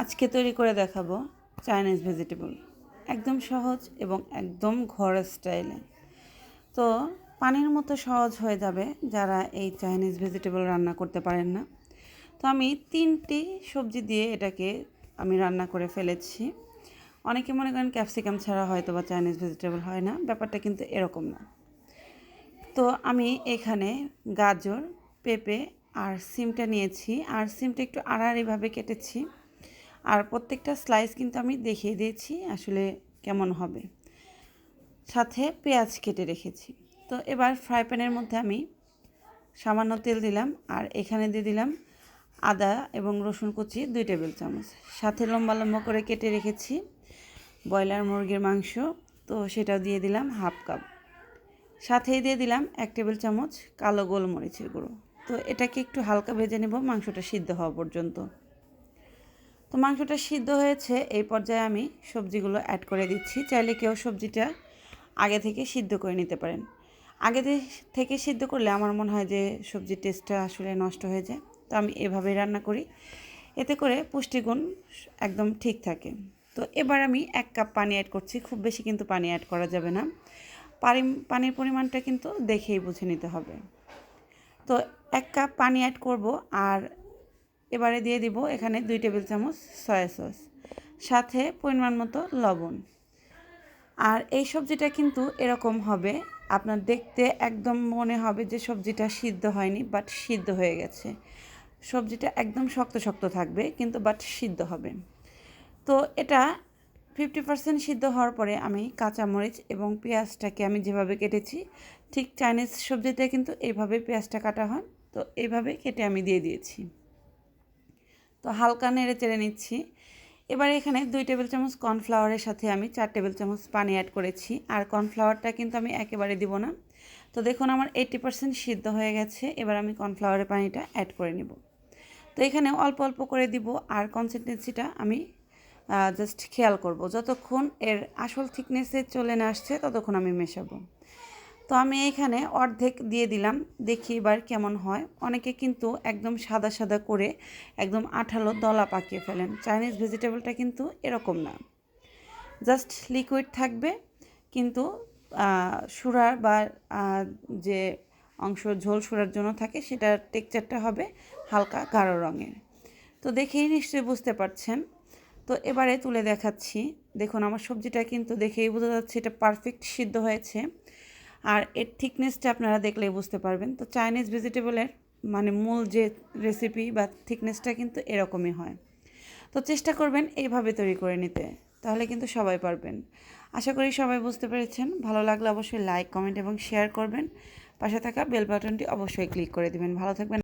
আজকে তৈরি করে দেখাবো চাইনিজ ভেজিটেবল। একদম সহজ এবং একদম ঘর স্টাইলে। তো পানির মতো সহজ হয়ে যাবে যারা এই চাইনিজ ভেজিটেবল রান্না করতে পারেন না। তো আমি তিনটি সবজি দিয়ে এটাকে আমি রান্না করে ফেলেছি। অনেকে মনে করেন ক্যাপসিকাম ছাড়া হয়তো বা চাইনিজ ভেজিটেবল হয় না, ব্যাপারটা কিন্তু এরকম না। তো আমি এখানে গাজর, পেঁপে আর সিমটা নিয়েছি। আর সিমটা একটু আড়াআড়িভাবে কেটেছি। আর প্রত্যেকটা স্লাইস কিন্তু আমি দেখিয়ে দিয়েছি আসলে কেমন হবে। সাথে পেঁয়াজ কেটে রেখেছি। তো এবার ফ্রাই প্যানের মধ্যে আমি সামান্য তেল দিলাম আর এখানে দিয়ে দিলাম আদা এবং রসুন কুচি দুই টেবিল চামচ। সাথে লম্বা লম্বা করে কেটে রেখেছি ব্রয়লার মুরগির মাংস। তো সেটাও দিয়ে দিলাম হাফ কাপ সাথেই দিয়ে দিলাম এক টেবিল চামচ কালো গোলমরিচের গুঁড়ো। তো এটাকে একটু হালকা ভেজে নেব, মাংসটা সিদ্ধ হওয়া পর্যন্ত। তো মাংসটা সিদ্ধ হয়েছে, এই পর্যায়ে আমি সবজিগুলো অ্যাড করে দিচ্ছি। চাইলে কেউ সবজিটা আগে থেকে সিদ্ধ করে নিতে পারেন। আগে থেকে সিদ্ধ করলে আমার মনে হয় যে সবজির টেস্টটা আসলে নষ্ট হয়ে যায়। তো আমি এভাবেই রান্না করি। এতে করে পুষ্টিগুণ একদম ঠিক থাকে। তো এবার আমি এক কাপ পানি অ্যাড করছি। খুব বেশি কিন্তু পানি অ্যাড করা যাবে না। পানি পানির পরিমাণটা কিন্তু দেখেই বুঝে নিতে হবে। তো এক কাপ পানি অ্যাড করব আর এবারে দিয়ে দিব এখানে দুই টেবিল চামচ সয়া সস, সাথে পরিমাণ মতো লবণ। আর এই সবজিটা কিন্তু এরকম হবে, আপনার দেখতে একদম মনে হবে যে সবজিটা সিদ্ধ হয়নি বাট সিদ্ধ হয়ে গেছে। সবজিটা একদম শক্ত শক্ত থাকবে, কিন্তু বাট সিদ্ধ হবে। তো এটা ফিফটি পার্সেন্ট সিদ্ধ হওয়ার পরে আমি কাঁচামরিচ এবং পেঁয়াজটাকে আমি যেভাবে কেটেছি, ঠিক চাইনিজ সবজিতে কিন্তু এইভাবে পেঁয়াজটা কাটা হয়, তো এইভাবে কেটে আমি দিয়ে দিয়েছি। তো হালকা নেড়ে চেড়ে নিচ্ছি। এবার এখানে দুই টেবিল চামচ কর্নফ্লাওয়ারের সাথে আমি চার টেবিল চামচ পানি অ্যাড করেছি। আর কর্নফ্লাওয়ারটা কিন্তু আমি একেবারে দিব না। তো দেখুন আমার এইটি পার্সেন্ট সিদ্ধ হয়ে গেছে। এবার আমি কর্নফ্লাওয়ারের পানিটা অ্যাড করে নিব। তো এখানে অল্প অল্প করে দিব। আর কনসিস্টেন্সিটা আমি জাস্ট খেয়াল করব। যতক্ষণ এর আসল থিকনেসে চলে না আসছে, ততক্ষণ আমি মেশাবো। তো আমি এখানে অর্ধেক দিয়ে দিলাম, দেখি এবার কেমন হয়। অনেকে কিন্তু একদম সাদা সাদা করে একদম আঠালো দলা পাকিয়ে ফেলেন। চাইনিজ ভেজিটেবলটা কিন্তু এরকম না। জাস্ট লিকুইড থাকবে, কিন্তু সুরার বা যে অংশ ঝোল সুরার জন্য থাকে, সেটার টেক্সচারটা হবে হালকা গাঢ় রঙের। তো দেখেই নিশ্চয়ই বুঝতে পারছেন। তো এবারে তুলে দেখাচ্ছি। দেখুন, আমার সবজিটা কিন্তু দেখেই বোঝা যাচ্ছে এটা পারফেক্ট সিদ্ধ হয়েছে। আর এর থিকনেসটা আপনারা দেখলে বুঝতে পারবেন। তো চাইনিজ ভেজিটেবলের মানে মূল যে রেসিপি বা থিকনেসটা কিন্তু এরকমই হয়। তো চেষ্টা করবেন এইভাবে তৈরি করে নিতে, তাহলে কিন্তু সবাই পারবেন। আশা করি সবাই বুঝতে পেরেছেন। ভালো লাগলে অবশ্যই লাইক কমেন্ট এবং শেয়ার করবেন। পাশে থাকা বেল বাটনটি অবশ্যই ক্লিক করে দেবেন। ভালো থাকবেন।